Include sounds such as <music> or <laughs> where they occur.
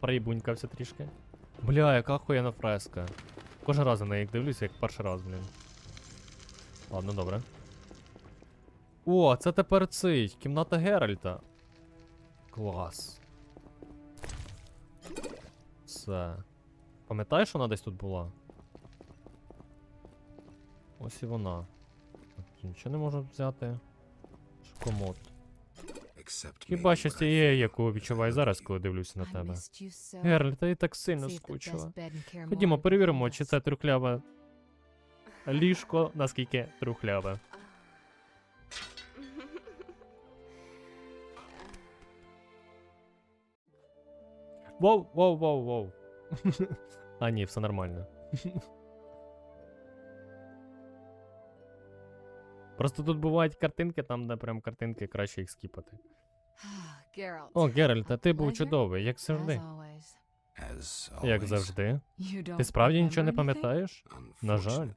проїбунькався трішки. Бля, яка охуєнна фреска. Кожен раз на неї дивлюся, як перший раз, блін. Ладно, добре. О, це тепер цей, кімната Геральта. Клас. Все. Пам'ятаєш, вона десь тут була? Ось і вона. Нічого не можу взяти. Комод. Хіба що з тієї, яку відчуваю зараз, коли дивлюся на тебе. Герль, ти так сильно скучила. Ходімо, перевіримо, чи це трухляве ліжко, наскільки трухляве. <laughs> Воу, воу, воу, воу. <laughs> а ні, все нормально. <laughs> Просто тут бувають картинки, там, де прям картинки краще їх скіпати. О, Геральт, а ти був чудовий, як завжди. Як завжди. Ти справді нічого не пам'ятаєш? На жаль.